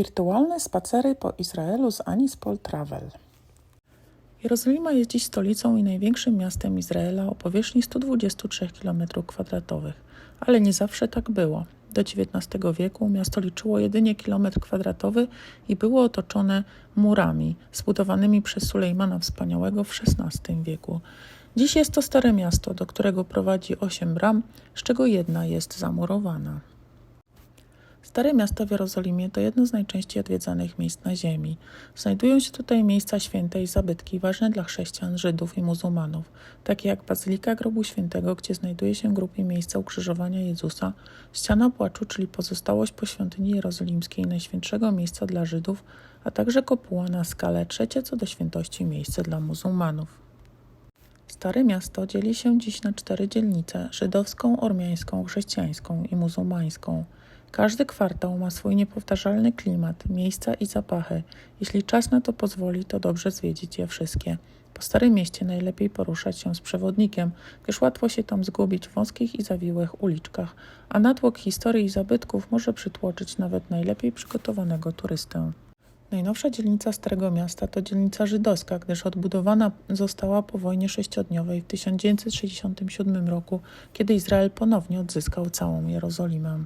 Wirtualne spacery po Izraelu z Anispol Travel. Jerozolima jest dziś stolicą i największym miastem Izraela o powierzchni 123 km2, ale nie zawsze tak było. Do XIX wieku miasto liczyło jedynie kilometr kwadratowy i było otoczone murami zbudowanymi przez Sulejmana Wspaniałego w XVI wieku. Dziś jest to stare miasto, do którego prowadzi osiem bram, z czego jedna jest zamurowana. Stare miasto w Jerozolimie to jedno z najczęściej odwiedzanych miejsc na ziemi. Znajdują się tutaj miejsca święte i zabytki ważne dla chrześcijan, Żydów i muzułmanów, takie jak Bazylika Grobu Świętego, gdzie znajduje się grób i miejsce ukrzyżowania Jezusa, ściana płaczu, czyli pozostałość po świątyni jerozolimskiej najświętszego miejsca dla Żydów, a także kopuła na skalę trzecie co do świętości miejsce dla muzułmanów. Stare miasto dzieli się dziś na cztery dzielnice: żydowską, ormiańską, chrześcijańską i muzułmańską. Każdy kwartał ma swój niepowtarzalny klimat, miejsca i zapachy. Jeśli czas na to pozwoli, to dobrze zwiedzić je wszystkie. Po Starym Mieście najlepiej poruszać się z przewodnikiem, gdyż łatwo się tam zgubić w wąskich i zawiłych uliczkach, a natłok historii i zabytków może przytłoczyć nawet najlepiej przygotowanego turystę. Najnowsza dzielnica Starego Miasta to dzielnica żydowska, gdyż odbudowana została po wojnie sześciodniowej w 1967 roku, kiedy Izrael ponownie odzyskał całą Jerozolimę.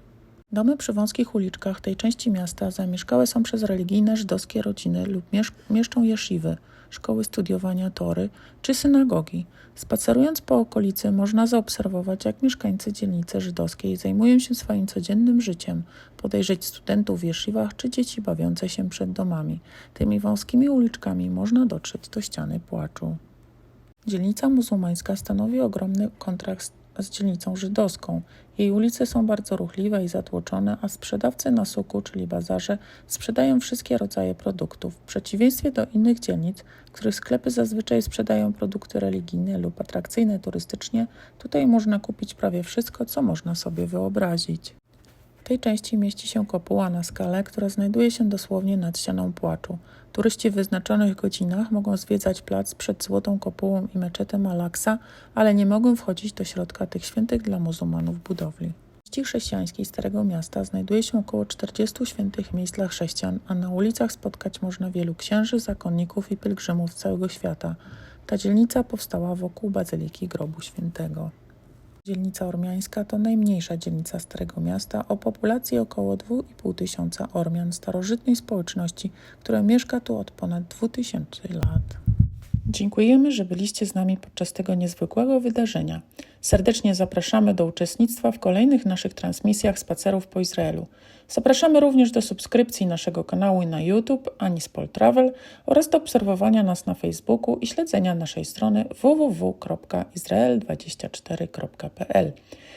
Domy przy wąskich uliczkach tej części miasta zamieszkałe są przez religijne żydowskie rodziny lub miesz mieszczą jesziwy, szkoły studiowania Tory czy synagogi. Spacerując po okolicy można zaobserwować, jak mieszkańcy dzielnicy żydowskiej zajmują się swoim codziennym życiem, podejrzeć studentów w czy dzieci bawiące się przed domami. Tymi wąskimi uliczkami można dotrzeć do ściany płaczu. Dzielnica muzułmańska stanowi ogromny kontrakt z dzielnicą żydowską. Jej ulice są bardzo ruchliwe i zatłoczone, a sprzedawcy na suku, czyli bazarze, sprzedają wszystkie rodzaje produktów. W przeciwieństwie do innych dzielnic, których sklepy zazwyczaj sprzedają produkty religijne lub atrakcyjne turystycznie, tutaj można kupić prawie wszystko, co można sobie wyobrazić. W tej części mieści się kopuła na skalę, która znajduje się dosłownie nad ścianą płaczu. Turyści w wyznaczonych godzinach mogą zwiedzać plac przed Złotą Kopułą i meczetem Al-Aqsa, ale nie mogą wchodzić do środka tych świętych dla muzułmanów budowli. W części chrześcijańskiej Starego Miasta znajduje się około 40 świętych miejsc dla chrześcijan, a na ulicach spotkać można wielu księży, zakonników i pielgrzymów z całego świata. Ta dzielnica powstała wokół Bazyliki Grobu Świętego. Dzielnica Ormiańska to najmniejsza dzielnica Starego Miasta o populacji około 2,5 tysiąca Ormian starożytnej społeczności, która mieszka tu od ponad 2000 lat. Dziękujemy, że byliście z nami podczas tego niezwykłego wydarzenia. Serdecznie zapraszamy do uczestnictwa w kolejnych naszych transmisjach spacerów po Izraelu. Zapraszamy również do subskrypcji naszego kanału na YouTube Anispol Travel oraz do obserwowania nas na Facebooku i śledzenia naszej strony www.izrael24.pl.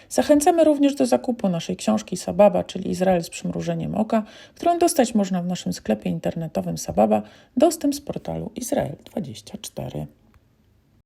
Zachęcamy również do zakupu naszej książki Sababa, czyli Izrael z przymrużeniem oka, którą dostać można w naszym sklepie internetowym Sababa, dostęp z portalu Izrael24.